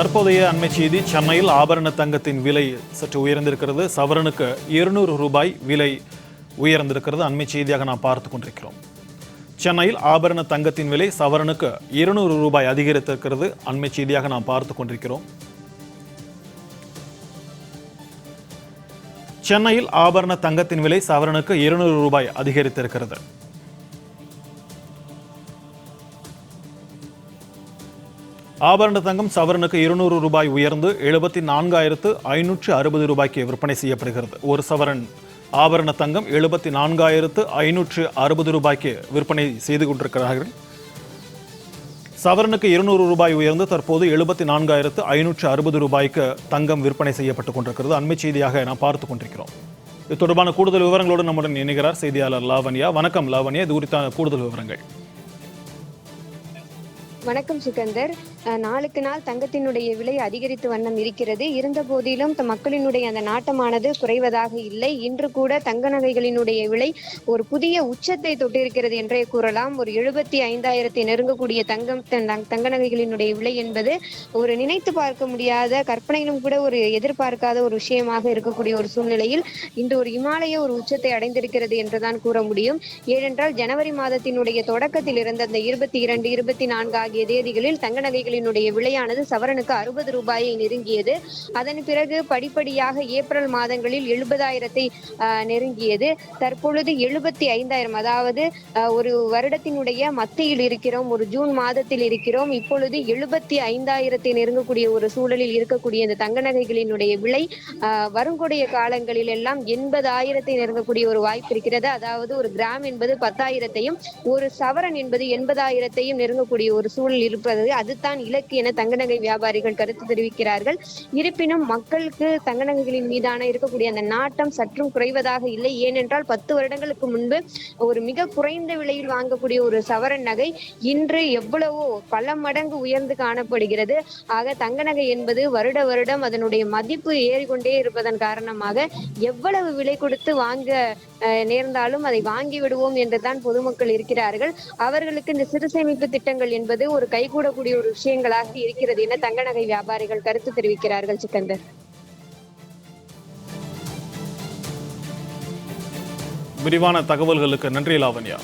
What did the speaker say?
தற்போதைய அண்மை செய்தி சென்னையில் ஆபரண தங்கத்தின் விலை சற்று உயர்ந்திருக்கிறது. சவரனுக்கு இருநூறு ரூபாய் விலை உயர்ந்திருக்கிறது. அண்மை செய்தியாக நாம் பார்த்து கொண்டிருக்கிறோம். சென்னையில் ஆபரண தங்கத்தின் விலை சவரனுக்கு இருநூறு ரூபாய் அதிகரித்திருக்கிறது. அண்மை செய்தியாக நாம் பார்த்து கொண்டிருக்கிறோம். சென்னையில் ஆபரண தங்கத்தின் விலை சவரனுக்கு இருநூறு ரூபாய் அதிகரித்திருக்கிறது. ஆபரண தங்கம் சவரனுக்கு இருநூறு ரூபாய் உயர்ந்து எழுபத்தி நான்காயிரத்து ஐநூற்று அறுபது ரூபாய்க்கு விற்பனை செய்யப்படுகிறது. ஒரு சவரன் ஆபரண தங்கம் எழுபத்தி நான்காயிரத்து ஐநூற்று அறுபது ரூபாய்க்கு விற்பனை செய்து கொண்டிருக்கிறார்கள். சவரனுக்கு இருநூறு ரூபாய் உயர்ந்து தற்போது எழுபத்தி நான்காயிரத்து ஐநூற்று அறுபது ரூபாய்க்கு தங்கம் விற்பனை செய்யப்பட்டு கொண்டிருக்கிறது. அண்மை செய்தியாக நாம் பார்த்து கொண்டிருக்கிறோம். இது தொடர்பான கூடுதல் விவரங்களோடு நம்முடன் இணைகிறார் செய்தியாளர் லாவண்யா. வணக்கம் லாவண்யா. இது குறித்தான கூடுதல் விவரங்கள். வணக்கம் சுகந்தர். நாளுக்கு நாள் தங்கத்தினுடைய விலை அதிகரித்து வண்ணம் இருக்கிறது. இருந்த போதிலும் மக்களினுடைய அந்த நாட்டமானது குறைவதாக இல்லை. இன்று கூட தங்க நகைகளினுடைய விலை ஒரு புதிய உச்சத்தை தொட்டிருக்கிறது என்றே கூறலாம். ஒரு எழுபத்தி ஐந்தாயிரத்தை நெருங்கக்கூடிய தங்கம் தங்க நகைகளினுடைய விலை என்பது ஒரு நினைத்து பார்க்க முடியாத கற்பனையிலும் கூட ஒரு எதிர்பார்க்காத ஒரு விஷயமாக இருக்கக்கூடிய ஒரு சூழ்நிலையில் இன்று ஒரு இமாலய ஒரு உச்சத்தை அடைந்திருக்கிறது என்றுதான் கூற முடியும். ஏனென்றால் ஜனவரி மாதத்தினுடைய தொடக்கத்தில் இருந்த அந்த இருபத்தி இரண்டு இருபத்தி நான்கு ஆகிய தேதிகளில் தங்க நகைகளினுடைய விலையானது சவரனுக்கு அறுபது ரூபாயை நெருங்கியது. அதன் பிறகு படிப்படியாக ஏப்ரல் மாதங்களில் எழுபதாயிரத்தை நெருங்கியது. தற்பொழுது எழுபத்தி ஐந்தாயிரம் அதாவது ஒரு வருடத்தினுடைய மத்தியில் இருக்கிறோம் ஒரு ஜூன் மாதத்தில் இருக்கிறோம். இப்பொழுது எழுபத்தி ஐந்தாயிரத்தை நெருங்கக்கூடிய ஒரு சூழலில் இருக்கக்கூடிய இந்த தங்க நகைகளினுடைய விலை ஆஹ், காலங்களில் எல்லாம் எண்பதாயிரத்தை நெருங்கக்கூடிய ஒரு வாய்ப்பு இருக்கிறது. அதாவது ஒரு கிராம் என்பது பத்தாயிரத்தையும் ஒரு சவரன் என்பது எண்பதாயிரத்தையும் நெருங்கக்கூடிய ஒரு சூழல் இருப்பது அதுதான் இலக்கு என தங்க நகை வியாபாரிகள் கருத்து தெரிவிக்கிறார்கள். இருப்பினும் மக்களுக்கு தங்க நகைகளின் மீதான இருக்கக்கூடிய அந்த நாட்டம் சற்றும் குறைவதாக இல்லை. ஏனென்றால் பத்து வருடங்களுக்கு முன்பு ஒரு மிக குறைந்த விலையில் வாங்கக்கூடிய ஒரு சவரன் நகை இன்று எவ்வளவோ பல மடங்கு உயர்ந்து காணப்படுகிறது. ஆக தங்க நகை என்பது வருட வருடம் அதனுடைய மதிப்பு ஏறிக்கொண்டே இருப்பதன் காரணமாக எவ்வளவு விலை கொடுத்து வாங்க நேர்ந்தாலும் அதை வாங்கி விடுவோம் என்றுதான் பொதுமக்கள் இருக்கிறார்கள். அவர்களுக்கு இந்த சிறு சேமிப்பு திட்டங்கள் என்பது ஒரு கைகூடக்கூடிய ஒரு விஷயங்களாக இருக்கிறது என தங்க நகை வியாபாரிகள் கருத்து தெரிவிக்கிறார்கள் சிக்கந்தர். விரிவான தகவல்களுக்கு நன்றி லாவண்யா.